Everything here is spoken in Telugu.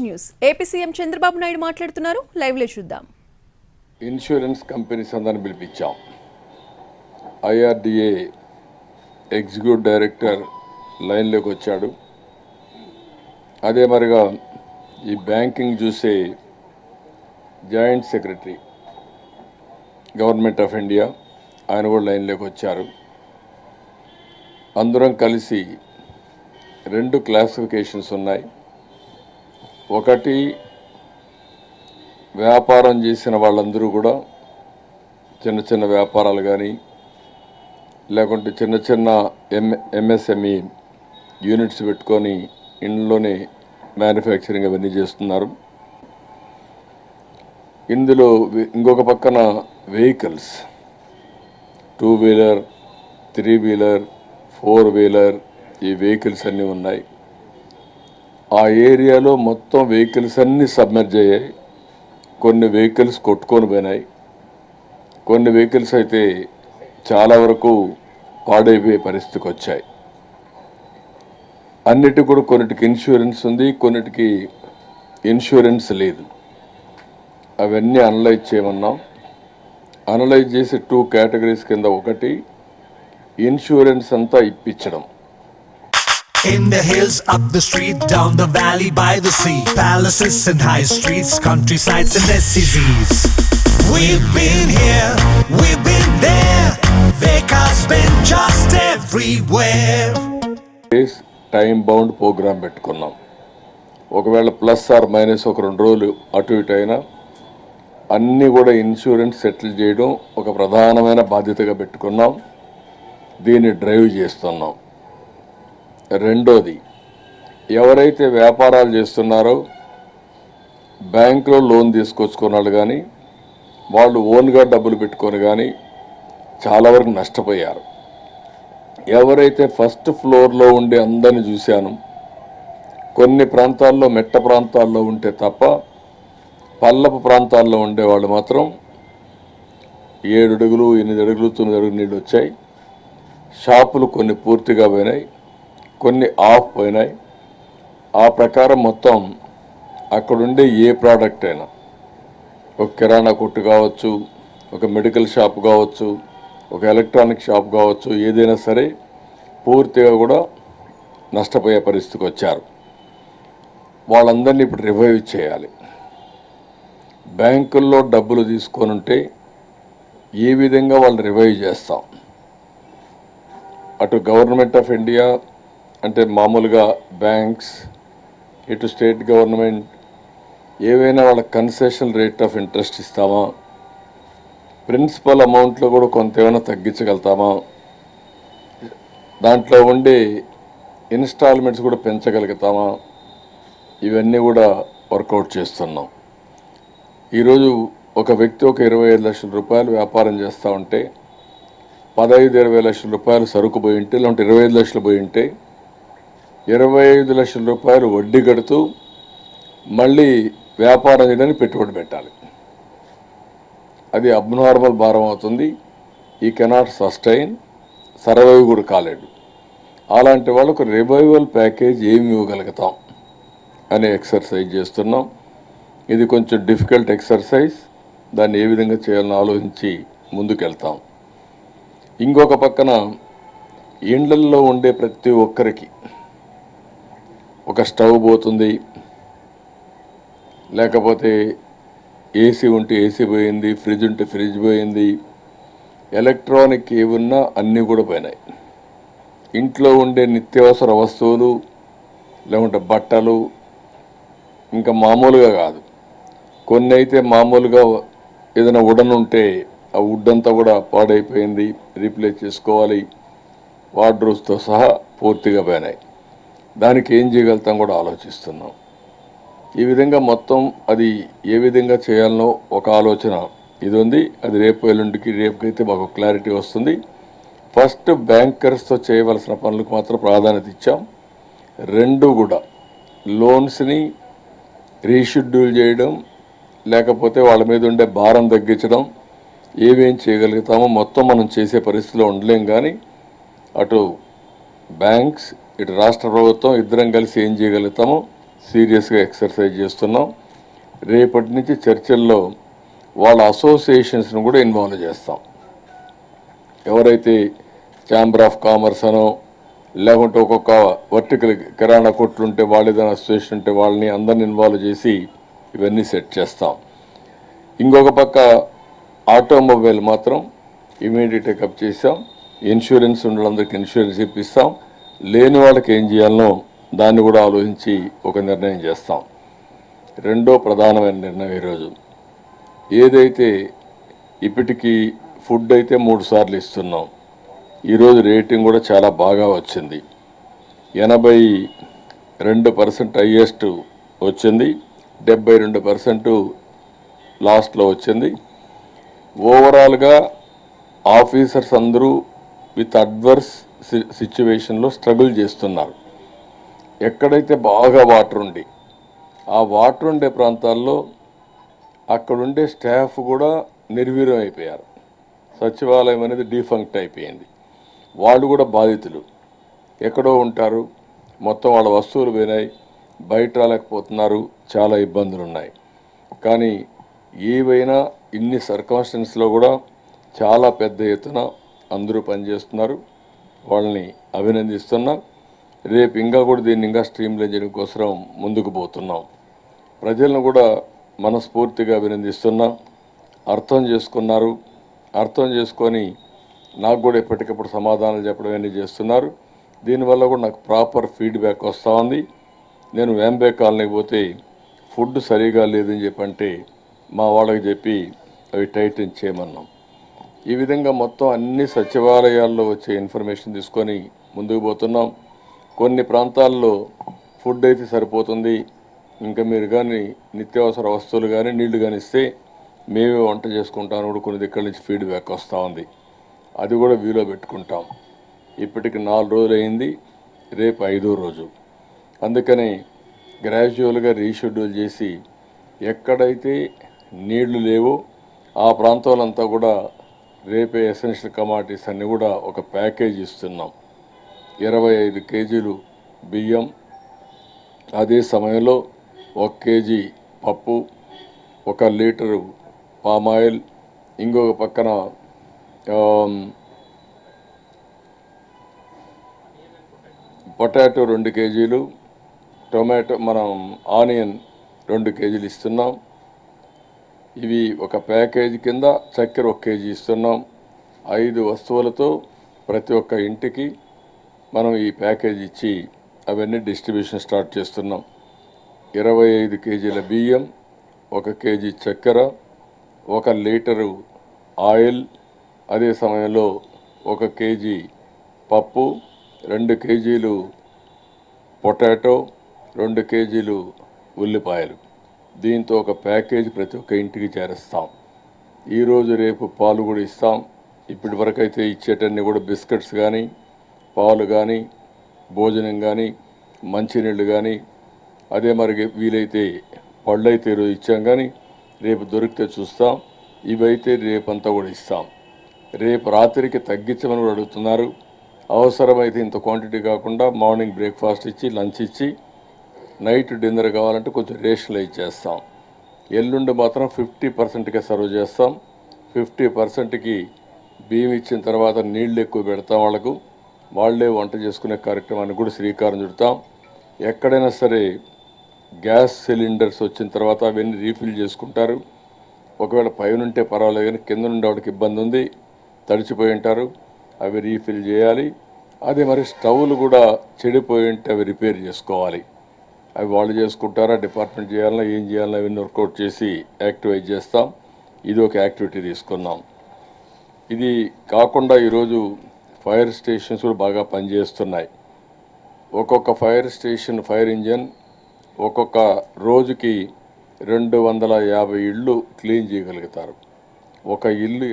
News. AP CM Chandrababu Naidu మాట్లాడుతున్నారు. లైవ్లో చూద్దాం. ఇన్సూరెన్స్ కంపెనీస్ అందరిని పిలిపించాం. ఐఆర్డిఏ ఎగ్జిక్యూటివ్ డైరెక్టర్ లైన్లోకి వచ్చాడు. అదే మరిగా ఈ బ్యాంకింగ్ చూసే joint secretary government of India ఆయన కూడా లైన్లోకి వచ్చారు. అందరం కలిసి రెండు క్లాసిఫికేషన్స్ ఉన్నాయి. ఒకటి వ్యాపారం చేసిన వాళ్ళందరూ కూడా చిన్న చిన్న వ్యాపారాలు కానీ లేకుంటే చిన్న చిన్న ఎం ఎంఎస్ఎంఈ యూనిట్స్ పెట్టుకొని ఇంట్లోనే మ్యానుఫ్యాక్చరింగ్ అవన్నీ చేస్తున్నారు. ఇందులో ఇంకొక పక్కన vehicles. Two wheeler three wheeler four wheeler ఈ వెహికల్స్ అన్నీ ఉన్నాయి. ఆ ఏరియాలో మొత్తం వెహికల్స్ అన్నీ సబ్మెర్జ్ అయ్యాయి. కొన్ని వెహికల్స్ కొట్టుకొని పోయినాయి. కొన్ని వెహికల్స్ అయితే చాలా వరకు పాడైపోయే పరిస్థితికి వచ్చాయి. అన్నిటికి కూడా కొన్నిటికి ఇన్సూరెన్స్ ఉంది కొన్నిటికి ఇన్సూరెన్స్ లేదు. అవన్నీ అనలైజ్ చేయమన్నాం. అనలైజ్ చేసి టూ కేటగిరీస్ కింద ఒకటి ఇన్సూరెన్స్ అంతా ఇప్పించడం. In the hills, up the street, down the valley, by the sea. Palaces and high streets, countrysides and SCZs. We've been here, we've been there. Vekas been just everywhere. Days time bound programme పెట్టుకున్నాం ఒకవేళ ప్లస్ ఆర్ మైనస్ ఒక రెండు రోజులు అటు ఇటు అయినా అన్నీ కూడా ఇన్సూరెన్స్ సెటిల్ చేయడం ఒక ప్రధానమైన బాధ్యతగా పెట్టుకున్నాం దీన్ని డ్రైవ్ చేస్తున్నాం రెండోది ఎవరైతే వ్యాపారాలు చేస్తున్నారో బ్యాంకులో లోన్ తీసుకొచ్చుకున్నాడు కానీ వాళ్ళు ఓన్గా డబ్బులు పెట్టుకొని కానీ చాలా వరకు నష్టపోయారు. ఎవరైతే ఫస్ట్ ఫ్లోర్లో ఉండే అందరిని చూశాను కొన్ని ప్రాంతాల్లో మెట్ట ప్రాంతాల్లో ఉంటే తప్ప పల్లపు ప్రాంతాల్లో ఉండే వాళ్ళు మాత్రం ఏడు అడుగులు ఎనిమిది అడుగులు తొమ్మిది అడుగులు నీళ్ళు వచ్చాయి. షాపులు కొన్ని పూర్తిగా పోయినాయి. కొన్ని ఆఫ్ పోయినాయి. ఆ ప్రకారం మొత్తం అక్కడుండే ఏ ప్రోడక్ట్ అయినా ఒక కిరాణా కొట్టు కావచ్చు ఒక మెడికల్ షాప్ కావచ్చు ఒక ఎలక్ట్రానిక్ షాప్ కావచ్చు ఏదైనా సరే పూర్తిగా కూడా నష్టపోయే పరిస్థితికి వచ్చారు. వాళ్ళందరినీ ఇప్పుడు రివైవ్ చేయాలి. బ్యాంకుల్లో డబ్బులు తీసుకొని ఉంటే ఏ విధంగా వాళ్ళు రివైవ్ చేస్తాం? అటు గవర్నమెంట్ ఆఫ్ ఇండియా అంటే మామూలుగా బ్యాంక్స్ ఇటు స్టేట్ గవర్నమెంట్ ఏవైనా వాళ్ళ కన్సెషన్ రేట్ ఆఫ్ ఇంట్రెస్ట్ ఇస్తామా? ప్రిన్సిపల్ అమౌంట్లో కూడా కొంత ఏమైనా తగ్గించగలుగుతామా? దాంట్లో ఉండే ఇన్స్టాల్మెంట్స్ కూడా పెంచగలుగుతామా? ఇవన్నీ కూడా వర్కౌట్ చేస్తున్నాం. ఈరోజు ఒక వ్యక్తి ఒక ఇరవై ఐదు లక్షల రూపాయలు వ్యాపారం చేస్తూ ఉంటే పదహైదు ఇరవై లక్షల రూపాయలు సరుకు పోయి ఉంటే లేదంటే ఇరవై ఐదు లక్షలు పోయి ఉంటే ఇరవై ఐదు లక్షల రూపాయలు వడ్డీ కడుతూ మళ్ళీ వ్యాపారం చేయడానికి పెట్టుబడి పెట్టాలి. అది అబ్నార్మల్ భారం అవుతుంది. ఈ కెనాట్ సస్టైన్ సర్వైవ్ కూడా కాలేడు. అలాంటి వాళ్ళకు రివైవల్ ప్యాకేజ్ ఏమి ఇవ్వగలుగుతాం అనే ఎక్సర్సైజ్ చేస్తున్నాం. ఇది కొంచెం డిఫికల్ట్ ఎక్సర్సైజ్. దాన్ని ఏ విధంగా చేయాలని ఆలోచించి ముందుకెళ్తాం. ఇంకొక పక్కన ఇండ్లల్లో ఉండే ప్రతి ఒక్కరికి ఒక స్టవ్ పోతుంది. లేకపోతే ఏసీ ఉంటే ఏసీ పోయింది ఫ్రిడ్జ్ ఉంటే ఫ్రిడ్జ్ పోయింది ఎలక్ట్రానిక్ ఏమున్నా అన్నీ కూడా పోయినాయి. ఇంట్లో ఉండే నిత్యావసర వస్తువులు లేకుంటే బట్టలు ఇంకా మామూలుగా కాదు. కొన్ని అయితే మామూలుగా ఏదైనా వుడన్ ఉంటే ఆ వుడ్ అంతా కూడా పాడైపోయింది రీప్లేస్ చేసుకోవాలి వార్డ్రోబ్స్తో సహా పూర్తిగా పోయినాయి. దానికి ఏం చేయగలుగుతాం కూడా ఆలోచిస్తున్నాం. ఈ విధంగా మొత్తం అది ఏ విధంగా చేయాలనో ఒక ఆలోచన ఇది ఉంది అది రేపు ఎల్లుండికి రేపుకైతే మాకు క్లారిటీ వస్తుంది. ఫస్ట్ బ్యాంకర్స్తో చేయవలసిన పనులకు మాత్రం ప్రాధాన్యత ఇచ్చాం. రెండు కూడా లోన్స్ని రీషెడ్యూల్ చేయడం లేకపోతే వాళ్ళ మీద ఉండే భారం తగ్గించడం ఏమేం చేయగలుగుతామో మొత్తం మనం చేసే పరిస్థితిలో ఉండలేం కానీ అటు బ్యాంక్స్ ఇటు రాష్ట్ర ప్రభుత్వం ఇద్దరం కలిసి ఏం చేయగలుగుతామో? సీరియస్గా ఎక్సర్సైజ్ చేస్తున్నాం. రేపటి నుంచి చర్చల్లో వాళ్ళ అసోసియేషన్స్ను కూడా ఇన్వాల్వ్ చేస్తాం. ఎవరైతే ఛాంబర్ ఆఫ్ కామర్స్ అనో లేకుంటే ఒక్కొక్క వర్టికల్ కిరాణా కొట్లు ఉంటే వాళ్ళు ఏదైనా అసోసియేషన్ ఉంటే వాళ్ళని అందరిని ఇన్వాల్వ్ చేసి ఇవన్నీ సెట్ చేస్తాం. ఇంకొక పక్క ఆటోమొబైల్ మాత్రం ఇమీడియట్ కప్ చేసాం ఇన్సూరెన్స్ ఉన్న వాళ్ళందరికీ ఇన్సూరెన్స్ ఇప్పిస్తాం. లేని వాళ్ళకి ఏం చేయాలనో దాన్ని కూడా ఆలోచించి ఒక నిర్ణయం చేస్తాం. రెండో ప్రధానమైన నిర్ణయం ఈరోజు. ఏదైతే ఇప్పటికీ ఫుడ్ అయితే మూడు సార్లు ఇస్తున్నాం. ఈరోజు రేటింగ్ కూడా చాలా బాగా వచ్చింది. ఎనభై రెండు పర్సెంట్ హయ్యెస్ట్ వచ్చింది. డెబ్బై రెండు పర్సెంట్ లాస్ట్లో వచ్చింది. ఓవరాల్గా ఆఫీసర్స్ అందరూ విత్ అడ్వర్స్ సిచ్యువేషన్లో స్ట్రగుల్ చేస్తున్నారు. ఎక్కడైతే బాగా వాటర్ ఉండి ఆ వాటర్ ఉండే ప్రాంతాల్లో అక్కడుండే స్టాఫ్ కూడా నిర్వీర్యం అయిపోయారు. సచివాలయం అనేది డిఫంక్ట్ అయిపోయింది. వాళ్ళు కూడా బాధితులు. ఎక్కడో ఉంటారు. మొత్తం వాళ్ళ వస్తువులు పోయినాయి. బయట రాలేకపోతున్నారు. చాలా ఇబ్బందులు ఉన్నాయి. కానీ ఏవైనా ఇన్ని సర్కమ్స్టెన్స్లో కూడా చాలా పెద్ద ఎత్తున అందరూ పనిచేస్తున్నారు. వాళ్ళని అభినందిస్తున్నాం. రేపు ఇంకా కూడా దీన్ని ఇంకా స్ట్రీమ్లైన్ చేయడం కోసం ముందుకు పోతున్నాం. ప్రజలను కూడా మనస్ఫూర్తిగా అభినందిస్తున్నాం. అర్థం చేసుకున్నారు. అర్థం చేసుకొని నాకు కూడా ఎప్పటికప్పుడు సమాధానాలు చెప్పడం అన్నీ చేస్తున్నారు. దీనివల్ల కూడా నాకు ప్రాపర్ ఫీడ్బ్యాక్ వస్తూ ఉంది. నేను వేంబే కాలనీకి పోతే ఫుడ్ సరిగా లేదని చెప్పంటే మా వాళ్ళకి చెప్పి అవి టైటన్ చేయమన్నాం. ఈ విధంగా మొత్తం అన్ని సచివాలయాల్లో వచ్చే ఇన్ఫర్మేషన్ తీసుకొని ముందుకు పోతున్నాం. కొన్ని ప్రాంతాల్లో ఫుడ్ అయితే సరిపోతుంది. ఇంకా మీరు కానీ నిత్యావసర వస్తువులు కానీ నీళ్ళు కానీ ఇస్తే మేమే వంట చేసుకుంటాను కూడా కొన్ని దగ్గర నుంచి ఫీడ్బ్యాక్ వస్తూ ఉంది. అది కూడా వీలో పెట్టుకుంటాం. ఇప్పటికి నాలుగు రోజులు అయింది. రేపు ఐదో రోజు. అందుకని గ్రాడ్యువల్గా రీషెడ్యూల్ చేసి ఎక్కడైతే నీళ్ళు లేవో ఆ ప్రాంతాలంతా కూడా రేపే ఎసెన్షియల్ కమాడిటీస్ అన్ని కూడా ఒక ప్యాకేజ్ ఇస్తున్నాం. ఇరవై ఐదు కేజీలు బియ్యం. అదే సమయంలో ఒక కేజీ పప్పు ఒక లీటరు పామాయిల్ ఇంకొక పక్కన పొటాటో రెండు కేజీలు టొమాటో మనం ఆనియన్ రెండు కేజీలు ఇస్తున్నాం. ఇవి ఒక ప్యాకేజీ కింద చక్కెర ఒక కేజీ ఇస్తున్నాం. ఐదు వస్తువులతో ప్రతి ఒక్క ఇంటికి మనం ఈ ప్యాకేజ్ ఇచ్చి అవన్నీ డిస్ట్రిబ్యూషన్ స్టార్ట్ చేస్తున్నాం. ఇరవై ఐదు కేజీల బియ్యం ఒక కేజీ చక్కెర ఒక లీటరు ఆయిల్ అదే సమయంలో ఒక కేజీ పప్పు రెండు కేజీలు పొటాటో రెండు కేజీలు ఉల్లిపాయలు. దీంతో ఒక ప్యాకేజ్ ప్రతి ఒక్క ఇంటికి చేరుస్తాం. ఈరోజు రేపు పాలు కూడా ఇస్తాం. ఇప్పటి వరకు అయితే ఇచ్చేటన్ని కూడా బిస్కెట్స్ కానీ పాలు కానీ భోజనం కానీ మంచినీళ్ళు కానీ అదే మరి వీలైతే పళ్ళైతే ఈరోజు ఇచ్చాం కానీ రేపు దొరికితే చూస్తాం. ఇవైతే రేపంతా కూడా ఇస్తాం. రేపు రాత్రికి తగ్గించమని కూడా అడుగుతున్నారు. అవసరమైతే ఇంత క్వాంటిటీ కాకుండా మార్నింగ్ బ్రేక్ఫాస్ట్ ఇచ్చి లంచ్ ఇచ్చి నైట్ డిన్నర్ కావాలంటే కొంచెం రేషనలైజ్ ఇచ్చేస్తాం. ఎల్లుండి మాత్రం ఫిఫ్టీ పర్సెంట్కే సర్వ్ చేస్తాం. ఫిఫ్టీ పర్సెంట్కి బియ్యం ఇచ్చిన తర్వాత నీళ్ళు ఎక్కువ పెడతాం వాళ్ళకు. వాళ్ళే వంట చేసుకునే కార్యక్రమానికి కూడా శ్రీకారం చుడతాం. ఎక్కడైనా సరే గ్యాస్ సిలిండర్స్ వచ్చిన తర్వాత అవన్నీ రీఫిల్ చేసుకుంటారు. ఒకవేళ పైన ఉంటే పర్వాలేదు కానీ కింద నుండి వాడికి ఇబ్బంది ఉంది తడిచిపోయి ఉంటారు. అవి రీఫిల్ చేయాలి. అదే మరి స్టవ్లు కూడా చెడిపోయి ఉంటే అవి రిపేర్ చేసుకోవాలి. అవి వాళ్ళు చేసుకుంటారా డిపార్ట్మెంట్ చేయాలన్నా ఏం చేయాలన్నా అవన్నీ వర్కౌట్ చేసి యాక్టివేట్ చేస్తాం. ఇది ఒక యాక్టివిటీ తీసుకున్నాం. ఇది కాకుండా ఈరోజు ఫైర్ స్టేషన్స్ కూడా బాగా పనిచేస్తున్నాయి. ఒక్కొక్క ఫైర్ స్టేషన్ ఫైర్ ఇంజన్ ఒక్కొక్క రోజుకి రెండు వందల యాభై ఇళ్ళు క్లీన్ చేయగలుగుతారు. ఒక ఇల్లు